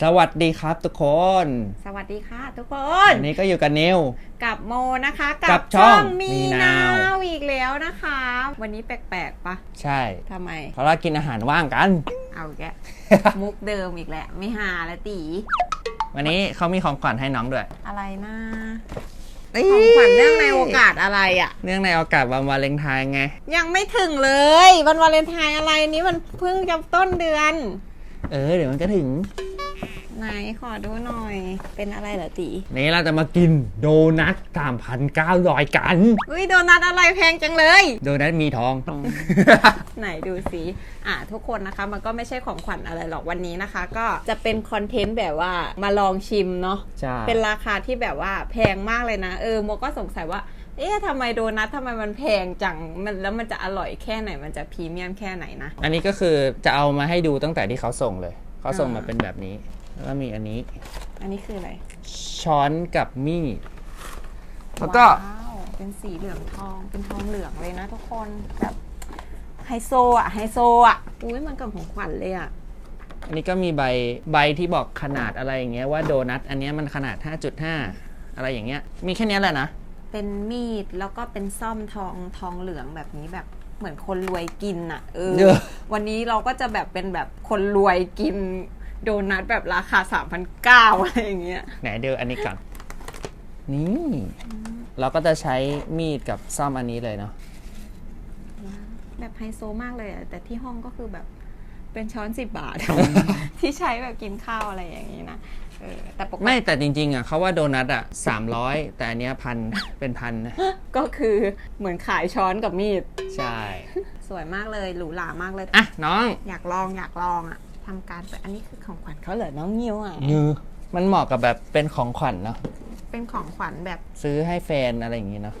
มีนาวสวัสดีครับทุกคน สวัสดีค่ะทุกคนวันนี้ก็อยู่กับนิว กับโมนะคะกับช่องมีมีนานาว วอีกแล้วนะคะ วันนี้แปลกๆปะใช่ทำไม เพราะเรากินอาหารว่างกัน เอาแกะมุกเดิมอีกแหละ ไม่หาละตี วันนี้เขามีของขวัญให้น้องด้วยอะไรนะของขวัญเนื่องในโอกาสอะไรอะ เนื่องในโอกาสวันวาเลนไทน์ไง ยังไม่ถึงเลย วันวาเลนไทน์อะไรนี้มันเพิ่งจะต้นเดือน เออเดี๋ยวมันก็ถึง ไหนขอดูหน่อย เป็นอะไรเหรอตีนี่เราจะมากินโดนัท3,900 กัน อุ้ยโดนัทอะไรแพงจังเลย โดนัทมีทอง ไหนดูสิอะทุกคนนะคะมันก็ไม่ใช่ของขวัญอะไรหรอกวันนี้นะคะ ก็จะเป็นคอนเทนต์แบบว่ามาลองชิมเนาะใช่เป็นราคาที่แบบว่าแพงมากเลยนะเออโมก็สงสัยว่าเอ๊ะทำไมโดนัททำไมมันแพงจังมันแล้วมันจะอร่อยแค่ไหนมันจะพรีเมียมแค่ไหนนะ อันนี้ก็คือจะเอามาให้ดูตั้งแต่ที่เขาส่งเลย เขาส่งมาอ่าเป็นแบบนี้ แล้วก็มีอันนี้ อันนี้คืออะไรช้อนกับมีดแล้วก็ว้าวเป็นสีเหลืองทอง เป็นทองเหลืองเลยนะทุกคน แบบไฮโซอะ ไฮโซอะ อุ้ยมันกับของขวัญเลยอะ อันนี้ก็มีใบใบที่บอกขนาดอะไรอย่างเงี้ยว่าโดนัทอันเนี้ยมันขนาด 5.5 อะไรอย่างเงี้ย มีแค่เนี้ยแหละนะ เป็นมีดแล้วก็เป็นซ่อมทองทองเหลืองแบบนี้แบบเหมือนคนรวยกินอะ เออเออวันนี้เราก็จะแบบเป็นแบบคนรวยกิน โดนัทแบบราคา3,900อะไรอย่างเงี้ยไหนเดี๋ยวอันนี้ก่อนนี่ เราก็จะใช้มีดกับซ่อมอันนี้เลยเนาะแบบไฮโซมากเลยอะแต่ที่ห้องก็คือแบบเป็นช้อนสิบบาท ที่ใช้แบบกินข้าวอะไรอย่างนี้นะเออแต่ปกไม่ติแต่จริงๆอะเขาว่าโดนัทอะ300แต่อันเนี้ยพันเป็นพันนะก็คือเหมือนขายช้อนกับมีด ใช่ สวยมากเลยหรูหรามากเลย อะน้อง อยากลองอยากลองอะ ทำการไปอันนี้คือของขวัญเขาเหรอน้องนิวอะยือมันเหมาะกับแบบเป็นของขวัญเนาะเป็นของขวัญแบบซื้อให้แฟนอะไรอย่างงี้เนาะ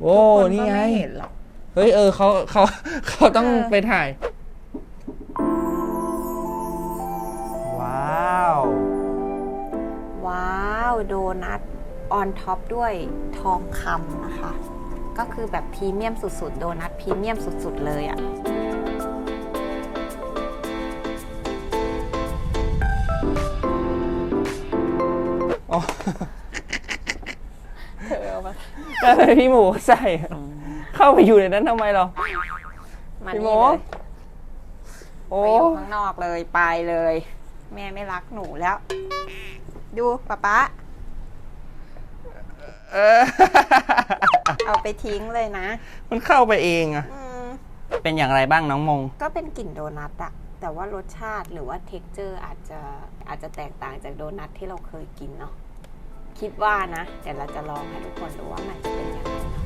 โอ้ทุกคนนี่ก็ไง ไม่เห็นหรอก เฮ้ยเออเขาเขาเขาต้องเออ ไปถ่าย ว้าว ว้าวโดนัทออนท็อปด้วยทองคำนะคะ ก็คือแบบพรีเมียมสุดๆ โดนัทพรีเมียมสุดๆ เลยอะอ๋ แล้วทำไมพี่หมูใส่ เข้าไปอยู่ในนั้นทำไมเรา มาพี่นี่โมเลยโอ้ ไปอยู่ข้างนอกเลยไปเลย แม่ไม่รักหนูแล้ว ดูป๊าป๊าเออ เอาไปทิ้งเลยนะ มันเข้าไปเองอะอืม เป็นอย่างไรบ้างน้องมง ก็เป็นกลิ่นโดนัทอะแต่ว่ารสชาติหรือว่าเท็กเจอร์อาจจะอาจจะแตกต่างจากโดนัทที่เราเคยกินเนาะ คิดว่านะ เดี๋ยวเราจะลองให้ทุกคนดูว่ามันจะเป็นยังไงเนาะ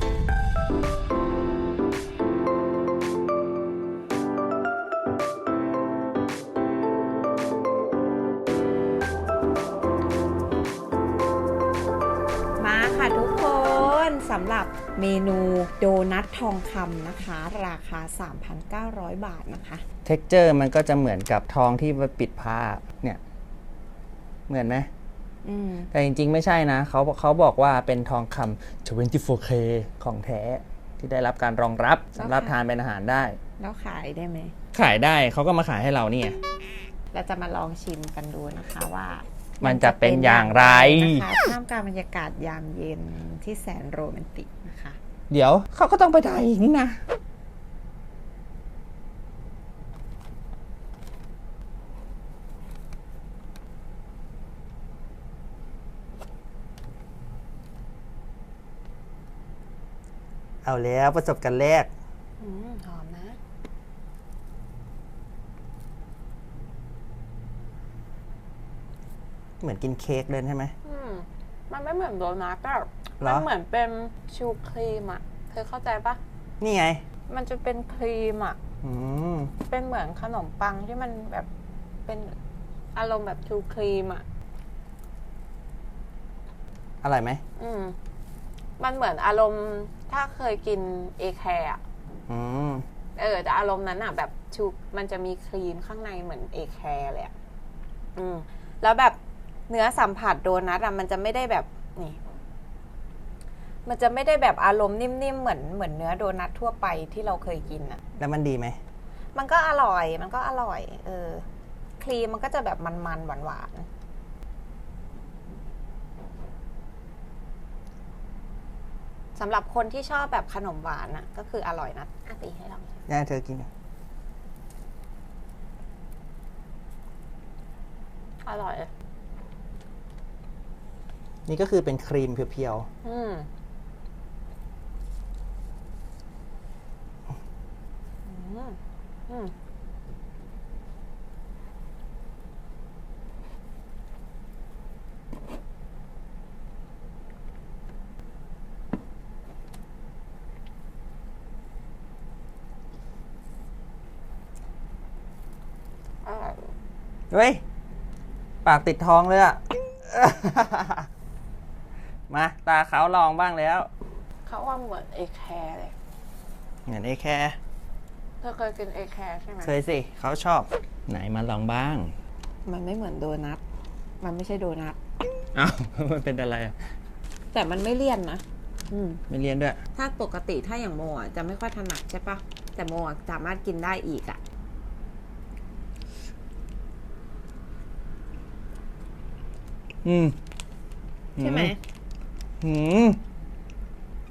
มาค่ะทุกคนสำหรับเมนูโดนัททองคำนะคะ ราคา 3,900 บาทนะคะ เท็กเจอร์มันก็จะเหมือนกับทองที่ปิดผ้าเนี่ย เหมือนไหม แต่จริงๆ ไม่ใช่นะ เขาเขาบอกว่าเป็นทองคำ 24K ของแท้ที่ได้รับการรองรับสำหรับแล้วค่ะทานเป็นอาหารได้ แล้วขายได้ไหม ขายได้เขาก็มาขายให้เราเนี่ยเราจะมาลองชิมกันดูนะคะว่ามัมันจะเป็นอย่างไรนะคะท่ามกลางบรรยากาศยามเย็นที่แสนโรแมนติกนะคะ เดี๋ยวเขาก็ต้องไปถ่ายอีกนี่นะ เอาแล้วประสบการณ์แรกอืมหอมนะ เหมือนกินเค้กเลยใช่ไหม อืมมันไม่เหมือนโดนัทอะเหรมัอนเหมือนเป็นชูครีมอะเธอเข้าใจปะนี่ไง มันจะเป็นครีมอะอืมเป็นเหมือนขนมปังที่มันแบบเป็นอารมณ์แบบชูครีมอะอร่อยไหมอืม มันเหมือนอารมณ์ ถ้าเคยกินเอแคร์อะอืมเออแต่อารมณ์นั้นอะแบบชูมันจะมีครีมข้างในเหมือนเอแคร์เลยอะอืม แล้วแบบเนื้อสัมผัสโดนัทอะมันจะไม่ได้แบบนี่ มันจะไม่ได้แบบอารมณ์นิ่มๆเหมือนเหมือนเนื้อโดนัททั่วไปที่เราเคยกินอะแล้วมันดีไหม มันก็อร่อย มันก็อร่อย เออ ครีมมันก็จะแบบมันๆหวานๆ สำหรับคนที่ชอบแบบขนมหวานน่ะ ก็คืออร่อยนะอะตีให้ลองย่าเธอกินอร่อย นี่ก็คือเป็นครีมเพียวอืมอืมอืม เฮ้ย ปากติดทองเลยอะมา ตาเขาลองบ้างแล้ว เขาว่าเหมือนเอแคร์เลย เหมือนเอแคร์เธอเคยกินเอแคร์ใช่ไหมเคยสิ เขาชอบ ไหนมาลองบ้าง มันไม่เหมือนโดนัท มันไม่ใช่โดนัท อ้าว มันเป็นอะไรอะแต่มันไม่เลี่ยนนะอืม ไม่เรียนด้วย ถ้าปกติถ้าอย่างโมอะจะไม่ค่อยถนัดใช่ปะแต่โมอะสามารถกินได้อีกอะ อืมใช่ไหมหืม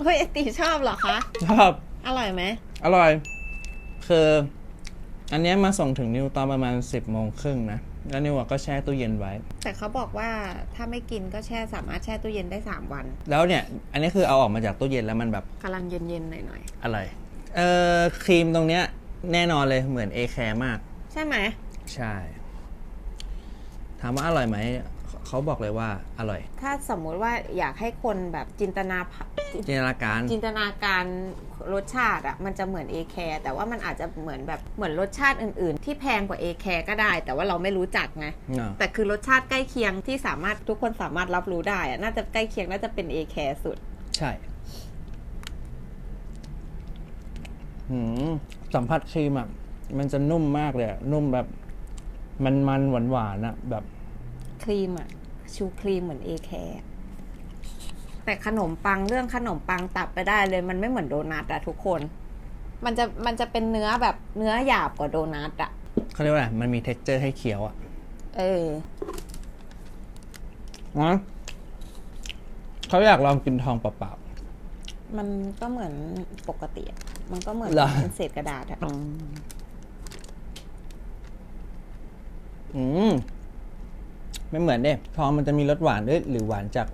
เฮ้ยไอตีชอบเหรอคะชอบอร่อยไหมอร่อย คือ อันเนี้ยมาส่งถึงนิวตอนประมาณสิบโมงครึ่งนะแล้วนิวอะก็แช่ตู้เย็นไว้ แต่เขาบอกว่าถ้าไม่กินก็แช่สามารถแช่ตู้เย็นได้สามวัน แล้วเนี่ย อันนี้คือเอาออกมาจากตู้เย็นแล้วมันแบบกำลังเย็นๆหน่อยอะไรเอ่อครีมตรงเนี้ย แน่นอนเลยเหมือนเอแคร์มากๆใช่ไหมใช่ ถามว่าอร่อยไหม เขาบอกเลยว่าอร่อย ถ้าสมมุติว่าอยากให้คนแบบจินตนาภาจินตนาการ จินตนาการรสชาติอะมันจะเหมือนเอแคร์แต่ว่ามันอาจจะเหมือนแบบเหมือนรสชาติอื่น ๆ ที่แพงกว่าเอแคร์ก็ได้ แต่ว่าเราไม่รู้จักไงอ่าแต่คือรสชาติใกล้เคียงที่สามารถทุกคนสามารถรับรู้ได้อะน่าจะใกล้เคียงน่าจะเป็นเอแคร์สุด ใช่หืมสัมผัสครีมอะมันจะนุ่มมากเลยอะนุ่มแบบมันมันหวานหวานๆอะแบบ ครีมอะชูครีมเหมือนเอแคร์แต่ขนมปังเรื่องขนมปังตัดไปได้เลย มันไม่เหมือนโดนัทอะทุกคน มันจะมันจะเป็นเนื้อแบบเนื้อหยาบกว่าโดนัทอะเขาเรียกว่าอะไรมันมี t e x t อร์ให้เคี้ยวอะเออนะเขาอยากลองกินทองเปล่ามันก็เหมือนปกติอะมันก็เหมือนเหรอ เป็นเศษกระดาษอะๆอืม ไม่เหมือนเด้ทองมันจะมีรสหวานด้วยหรือหวานจาก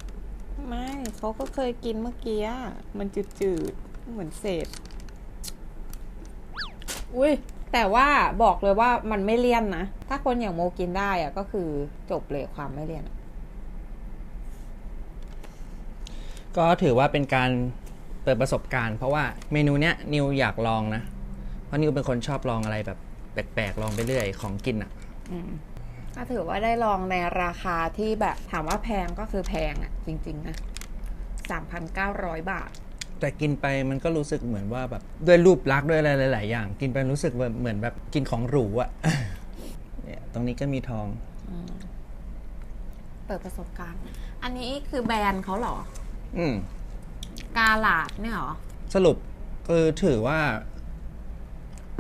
ไม่เขาก็เคยกินเมื่อกี้อะมันจืดๆ เหมือนเศษ อุ้ยแต่ว่าบอกเลยว่ามันไม่เลี่ยนนะ ถ้าคนอย่างโมกินได้อะก็คือจบเลยความไม่เลี่ยนอะก็ถือว่าเป็นการเปิดประสบการณ์ เพราะว่าเมนูเนี้ยนิวอยากลองนะ เพราะนิวเป็นคนชอบลองอะไรแบบ แปลกๆลองไปเรื่อยของกินอะอืม ก็ถือว่าได้ลองในราคาที่แบบถามว่าแพงก็คือแพงอะจริง ๆ นะ 3,900 บาท แต่กินไปมันก็รู้สึกเหมือนว่าแบบด้วยรูปลักษณ์ด้วยอะไรหลาย ๆ อย่าง กินไปรู้สึกแบบเหมือนแบบกินของหรูอะเนี่ยตรงนี้ก็มีทอง เปิดประสบการณ์ อันนี้คือแบรนด์เขาเหรอ อืม กาลาดเนี่ยเหรอ สรุปคือถือว่า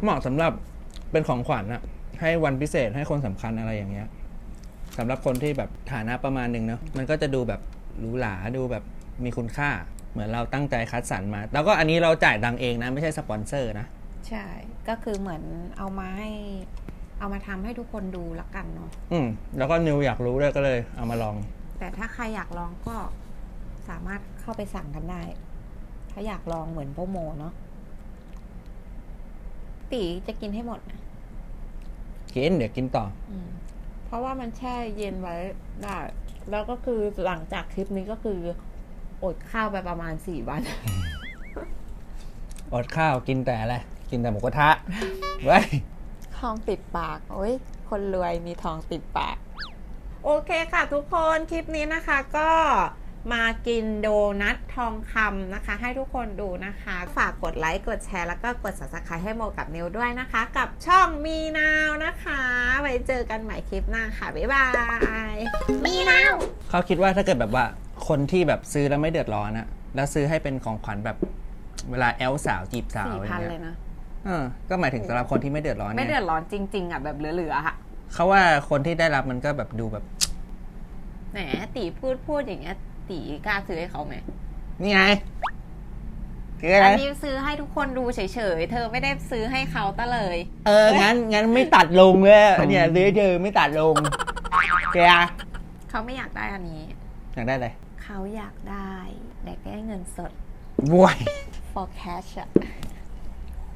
เหมาะสำหรับเป็นของขวัญอะ ให้วันพิเศษให้คนสำคัญอะไรอย่างเงี้ยสำหรับคนที่แบบฐานะประมาณหนึ่งเนาะมันก็จะดูแบบหรูหราดูแบบมีคุณค่า เหมือนเราตั้งใจคัดสรรมา แล้วก็อันนี้เราจ่ายตังค์เองนะ ไม่ใช่สปอนเซอร์นะ ใช่ ก็คือเหมือนเอามาให้ เอามาทำให้ทุกคนดูละกันเนาะอืมแล้วก็นิวอยากรู้ด้วยก็เลย เอามาลอง แต่ถ้าใครอยากลองก็สามารถเข้าไปสั่งกันได้ ถ้าอยากลองเหมือนพวกโมเนาะตีจะกินให้หมดนะ กินเดี๋ยวกินต่ออืมเพราะว่ามันแช่เย็นไว้ได้แล้วก็คือหลังจากคลิปนี้ก็คือ อดข้าวไปประมาณสี่วัน อดข้าวกินแต่อะไร กินแต่หมูกระทะไว้ยทองติดปาก โอ้ย คนรวยมีทองติดปาก โอเคค่ะทุกคน คลิปนี้นะคะก็ มากินโดนัททองคำนะคะ ให้ทุกคนดูนะคะ ฝากกดไลค์กดแชร์แล้วก็กด subscribe ให้โมกับนิวด้วยนะคะ กับช่องมีนาวนะคะไว้เจอกันใหม่คลิปหน้าค่ะ บ๊ายบาย มีนาว เขาคิดว่าถ้าเกิดแบบว่าคนที่แบบซื้อแล้วไม่เดือดร้อนอะแล้วซื้อให้เป็นของขวัญแบบเวลาแอลสาวจีบสาวสี่อย่าพันงเลเงี้ยยนะ เออก็หมายถึงสำหรับคนที่ไม่เดือดร้อนไม่ไงเดือดร้อนจริง ๆ อะ แบบเหลือๆอะเขาว่าคนที่ได้รับมันก็แบบดูแบบ แหมตีพูดพูดอย่างเงี้ย ตีกล้าซื้อให้เขาไหมนี่ไงคืออะไรอันนี้ซื้อให้ทุกคนดูเฉยๆ เธอไม่ได้ซื้อให้เขาตะเลย เอองั้นงั้นไม่ตัดลงเลยเนี่ยซื้อให้เธอไม่ตัดลงแกอะเขาไม่อยากได้อันนี้ อยากได้อะไรเขาอยากได้อยากได้เงินสดบวย for cash อะ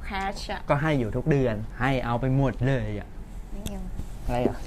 cash อะก็ให้อยู่ทุกเดือน ให้เอาไปหมดเลยอะไม่เอาอะไรอะ